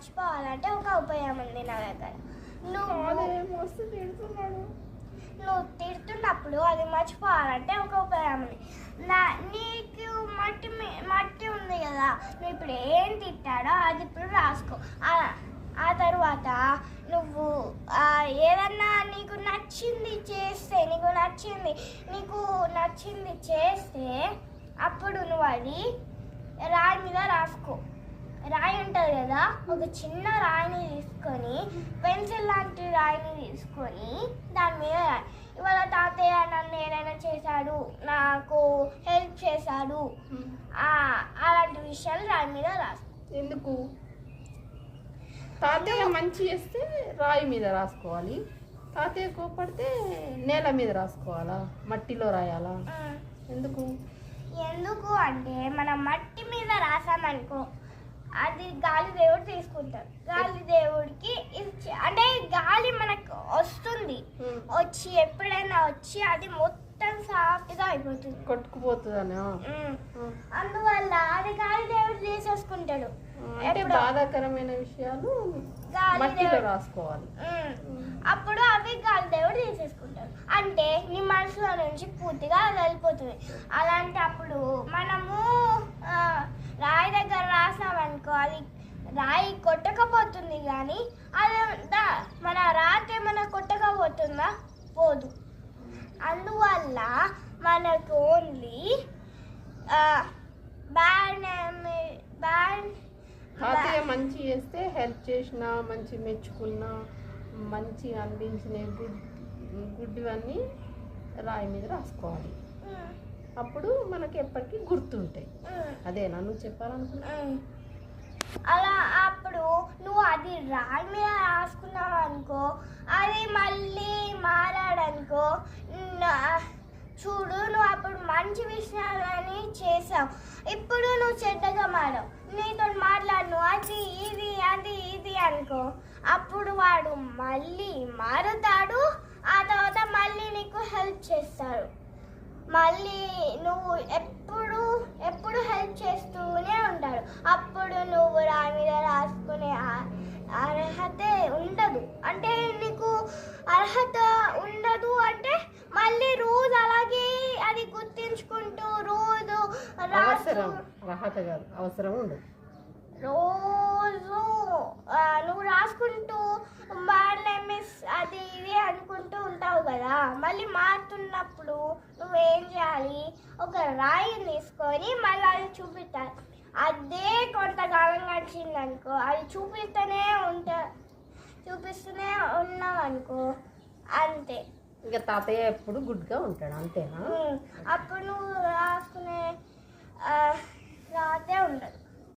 మర్చిపోవాలంటే ఒక ఉపాయం ఉంది నా దగ్గర. నువ్వు నువ్వు తిడుతున్నప్పుడు అది మర్చిపోవాలంటే ఒక ఉపాయం ఉంది. నా నీకు మట్టి మట్టి ఉంది కదా నువ్వు ఇప్పుడు ఏం తిట్టాడో అది ఇప్పుడు రాసుకో. ఆ- తర్వాత నువ్వు ఏదన్నా నీకు నచ్చింది చేస్తే నీకు నచ్చింది నీకు నచ్చింది చేస్తే అప్పుడు నువ్వు అది రాయి మీద రాసుకో. రాయి ఉంటుంది కదా ఒక చిన్న రాయిని తీసుకొని పెన్సిల్ లాంటి రాయిని తీసుకొని దాని మీద రాయి. ఇవాళ తాతయ్య నన్ను ఏదైనా చేశాడు నాకు హెల్ప్ చేశాడు అలాంటి విషయాలు రాయి మీద రాసుకో ఎందుకు? తాతయ్య మంచి చేస్తే రాయి మీద రాసుకోవాలి. తాతయ్య కోపడితే నేల మీద రాసుకోవాలా? మట్టిలో రాయాలా. ఎందుకు? ఎందుకు అంటే మనం మట్టి మీద రాసామనుకో అది గాలి దేవుడు తీసుకుంటాడు గాలి దేవుడికి ఇచ్చి అంటే గాలి మనకు వస్తుంది. వచ్చి ఎప్పుడైనా వచ్చి అది మొత్తం సాఫ్ట్గా అయిపోతుంది కొట్టుకుపోతుందనా. ఉమ్. అందువల్ల అది గాలి దేవుడు తీసేసుకుంటాడు అంటే. బాధాకరమైన విషయాలు మట్టిలో రాసుకోవాలి. అప్పుడు అవి గాలి దేవుడు తీసేసుకుంటాడు అంటే నీ మనసులో నుంచి పూర్తిగా అది వెళ్ళిపోతుంది అలాంటప్పుడు మనము ఆ, రాయి దగ్గర రాసామనుకో అది రాయి కొట్టకపోతుంది కానీ అది దా- మన రాతి ఏమైనా కొట్టకపోతుందా? పోదు. అందువల్ల మనకు ఓన్లీ బ్యాడ్ బ్యాడ్ తాతయ్య మంచి చేస్తే హెల్ప్ చేసిన మంచి మెచ్చుకున్న మంచి అనిపించిన గుడ్ గుడ్డివన్నీ రాయి మీద రాసుకోవాలి. అప్పుడు మనకి ఎప్పటికీ గుర్తుంటాయి. అదేనా? నువ్వు చెప్పాలనుకున్నా. అలా అప్పుడు నువ్వు అది రాయి మీద రాసుకున్నావు అనుకో అది మళ్ళీ మారాడనుకో చూడు నువ్వు అప్పుడు మంచి విషయాలని చేసావు. ఇప్పుడు నువ్వు చెడ్డగా మారావు. నీతో మాట్లాడు అది ఇది అది ఇది అనుకో. అప్పుడు వాడు మళ్ళీ మారుతాడు ఆ తర్వాత మళ్ళీ నీకు హెల్ప్ చేస్తాడు. మళ్ళీ నువ్వు ఉండదు. అంటే నీకు అర్హత ఉండదు అంటే మళ్ళీ రోజు అలాగే అది గుర్తించుకుంటూ రోజు అవసరం. కాదు. అవసరం ఉండదు. రోజు నువ్వు రాసుకుంటూ వాళ్ళే మిస్ అది ఇది అనుకుంటూ ఉంటావు కదా. మళ్ళీ మారుతున్నప్పుడు నువ్వేం చేయాలి? ఒక రాయిని తీసుకొని మళ్ళీ అది చూపిస్తారు అదే కొంతకాలం గడిచింది అనుకో అది చూపిస్తూనే ఉంటా చూపిస్తూనే ఉన్నాం అనుకో అంతే. ఇంకా తాతయ్య ఎప్పుడు గుడ్గా ఉంటాడు అంతేనా? అప్పుడు నువ్వు రాసుకునే రాతే ఉండదు.